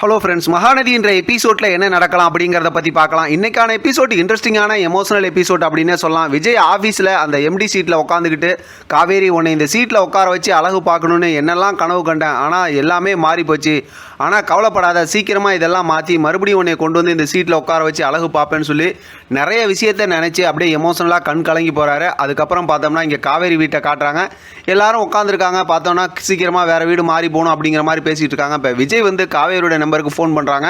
Hello friends Mahanadi என்ற எபிசோடில் என்ன நடக்கலாம் அப்படிங்கிறத பற்றி பார்க்கலாம். இன்னைக்கான எபிசோட் இன்ட்ரெஸ்டிங்கான எமோஷனல் எபிசோட் அப்படின்னே சொல்லலாம். விஜய் ஆஃபீஸில் அந்த எம்டி சீட்டில் உட்காந்துக்கிட்டு காவேரி உன்னை இந்த சீட்டில் உட்கார வச்சு அழகு பார்க்கணுன்னு என்னெல்லாம் கனவு கண்டேன். ஆனால் எல்லாமே மாறி போச்சு ஆனால் கவலைப்படாத சீக்கிரமாக இதெல்லாம் மாற்றி மறுபடியும் உன்னை கொண்டு வந்து இந்த சீட்டில் உட்கார வச்சு அழகு பார்ப்பேன்னு சொல்லி நிறைய விஷயத்த நினச்சி அப்படியே எமோஷனலாக கண் கலங்கி போகிறாரு அதுக்கப்புறம் பார்த்தோம்னா இங்கே காவேரி வீட்டை காட்டுறாங்க. எல்லாரும் உட்காந்துருக்காங்க பார்த்தோம்னா சீக்கிரமாக வேறு வீடு மாறி போகணும் அப்படிங்கிற மாதிரி பேசிகிட்டு இருக்காங்க. இப்போ விஜய் வந்து காவேரியோட நம்பருக்கு ஃபோன் பண்ணுறாங்க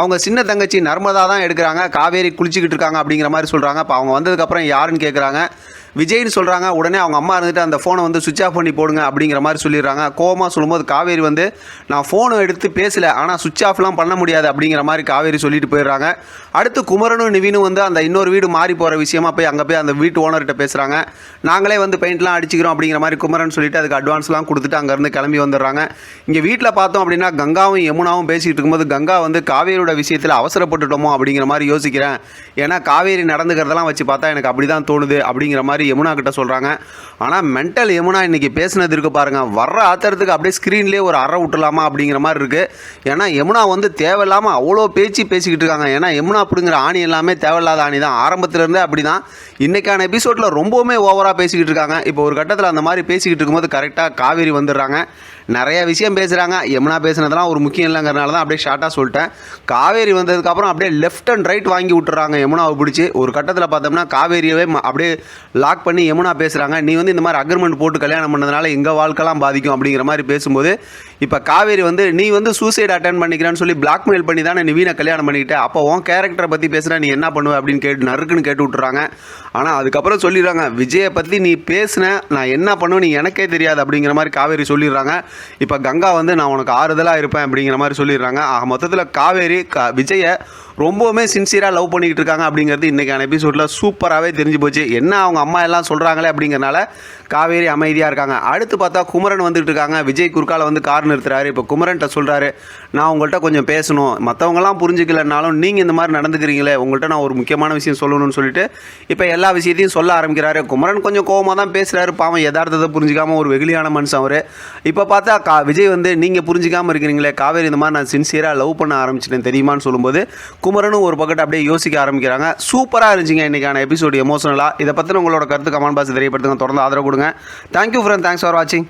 அவங்க சின்ன தங்கச்சி நர்மதா தான் எடுக்கிறாங்க. காவேரி குளிச்சுக்கிட்டு இருக்காங்க அப்படிங்கிற மாதிரி சொல்கிறாங்க அப்போ அவங்க வந்ததுக்கப்புறம் யாருன்னு கேட்குறாங்க விஜய்னு சொல்கிறாங்க உடனே அவங்க அம்மா இருந்துட்டு அந்த ஃபோனை வந்து சுவிட்ச் ஆஃப் பண்ணி போடுங்க அப்படிங்கிற மாதிரி சொல்லிடுறாங்க. கோவமாக சொல்லும்போது காவேரி வந்து நான் ஃபோனை எடுத்து பேசலை ஆனால் சுவிச் ஆஃப்லாம் பண்ண முடியாது அப்படிங்கிற மாதிரி காவேரி சொல்லிட்டு போயிடுறாங்க. அடுத்து குமரனும் நிவினும் வந்து அந்த இன்னொரு வீடு மாறி போகிற விஷயமா போய் அங்கே போய் அந்த வீட்டு ஓனர்கிட்ட பேசுகிறாங்க நாங்களே வந்து பெயிண்ட்லாம் அடிச்சுக்கிறோம் அப்படிங்கிற மாதிரி குமரன் சொல்லிட்டு அதுக்கு அட்வான்ஸ்லாம் கொடுத்துட்டு அங்கேருந்து கிளம்பி வந்துடுறாங்க. இங்கே வீட்டில் பார்த்தோம் அப்படின்னா கங்காவும் யமுனாவும் பேசிக்கிட்டு இருக்கும்போது கங்கா வந்து காவேரியோட விஷயத்தில் அவசரப்பட்டுட்டோமோ அப்படிங்கிற மாதிரி யோசிக்கிறேன். ஏன்னா காவேரி நடந்துக்கிறதெல்லாம் வச்சு பார்த்தா எனக்கு அப்படி தான் தோணுது அப்படிங்கிற மாதிரி யமுனா கிட்ட சொல்கிறாங்க ஆனால் மென்டல் யமுனா இன்னைக்கு பேசினது இருக்குது பாருங்க. வர்ற ஆத்திரத்துக்கு அப்படியே ஸ்க்ரீன்லேயே ஒரு அற விட்டுலாமா அப்படிங்கிற மாதிரி இருக்குது ஏன்னா யமுனா வந்து தேவையில்லாமல் அவ்வளோ பேச்சு பேசிக்கிட்டு இருக்காங்க. ஏன்னா யமுனா அப்படிங்கிற ஆணி எல்லாமே தேவையில்லாத ஆணி தான். ஆரம்பத்துலேருந்தே அப்படி தான் இன்றைக்கான எபிசோடில் ரொம்பவுமே ஓவராக பேசிக்கிட்டு இருக்காங்க. இப்போ ஒரு கட்டத்தில் அந்த மாதிரி பேசிக்கிட்டு இருக்கும்போது கரெக்டாக காவேரி வந்துடுறாங்க. நிறைய விஷயம் பேசுகிறாங்க யமுனா பேசுனதெல்லாம் ஒரு முக்கியம் இல்லைங்கிறனால தான் அப்படியே ஷார்ட்டாக சொல்லிட்டேன். காவேரி வந்ததுக்கப்புறம் அப்படியே லெஃப்ட் அண்ட் ரைட் வாங்கி விட்டுறாங்க யமுனாவை பிடிச்சி. ஒரு கட்டத்தில் பார்த்தோம்னா காவேரியவே அப்படியே லாக் பண்ணி யமுனா பேசுகிறாங்க நீ வந்து இந்த மாதிரி அக்ரிமெண்ட் போட்டு கல்யாணம் பண்ணதுனால எங்கள் வாழ்க்கைலாம் பாதிக்கும் அப்படிங்கிற மாதிரி பேசும்போது இப்போ காவேரி வந்து நீ வந்து சூசைட் அட்டன் பண்ணிக்கிறான்னு சொல்லி பிளாக்மெயில் பண்ணி தானே நிவீனை கல்யாணம் பண்ணிக்கிட்ட. அப்போ உன் கேரக்டரை பற்றி பேசுகிற நீ என்ன பண்ணுவ அப்படின்னு கேட்டு நறுக்குன்னு கேட்டு விட்டுறாங்க. ஆனால் அதுக்கப்புறம் சொல்லிடுறாங்க விஜயை பற்றி நீ பேசின நான் என்ன பண்ணுவேன் நீ எனக்கே தெரியாது அப்படிங்கிற மாதிரி காவேரி சொல்லிடுறாங்க. இப்போ கங்கா வந்து நான் உனக்கு ஆறுதலாக இருப்பேன் அப்படிங்கிற மாதிரி சொல்லிடுறாங்க. ஆக மொத்தத்தில் காவேரி க விஜயை ரொம்பவுமே சின்சியராக லவ் பண்ணிக்கிட்டு இருக்காங்க அப்படிங்கிறது இன்றைக்கான எபிசோடில் சூப்பராகவே தெரிஞ்சு போச்சு. என்ன அவங்க அம்மா எல்லாம் சொல்கிறாங்களே அப்படிங்கிறனால காவேரி அமைதியாக இருக்காங்க. அடுத்து பார்த்தா குமரன் வந்துட்டு இருக்காங்க. விஜய் குறுக்கால வந்து கார் நிறுத்துறாரு. இப்போ குமரன்ட்ட சொல்கிறாரு நான் உங்கள்கிட்ட கொஞ்சம் பேசணும். மற்றவங்களாம் புரிஞ்சுக்கலனாலும் நீங்கள் இந்த மாதிரி நடந்துக்கிறீங்களே. உங்கள்கிட்ட நான் ஒரு முக்கியமான விஷயம் சொல்லணும்னு சொல்லிட்டு இப்போ எல்லா விஷயத்தையும் சொல்ல ஆரம்பிக்கிறாரு. குமரன் கொஞ்சம் கோவமாக தான் பேசுகிறாரு பாவம் யதார்த்தத்தை புரிஞ்சிக்காமல் ஒரு வெகுளியான மனுஷன் அவர். இப்போ பார்த்தா கா விஜய் வந்து நீங்கள் புரிஞ்சிக்காமல் இருக்கிறீங்களே. காவேரி இந்த மாதிரி நான் சின்சியராக லவ் பண்ண ஆரம்பிச்சிட்டேன் தெரியுமான்னு சொல்லும்போது குமரனும் ஒரு பக்கெட் அப்படியே யோசிக்க ஆரம்பிக்கிறாங்க. சூப்பராக இருந்துச்சுங்க இன்றைக்கான எபிசோடு எமோஷனலாக இதை பற்றின உங்களோட கருத்து கமெண்ட் பாக்ஸ் தெரியப்படுத்துங்க. தொடர்ந்து ஆதரவு கொடுங்க. தேங்க்யூ ஃப்ரெண்ட் தேங்க்ஸ் ஃபார் வாட்சிங்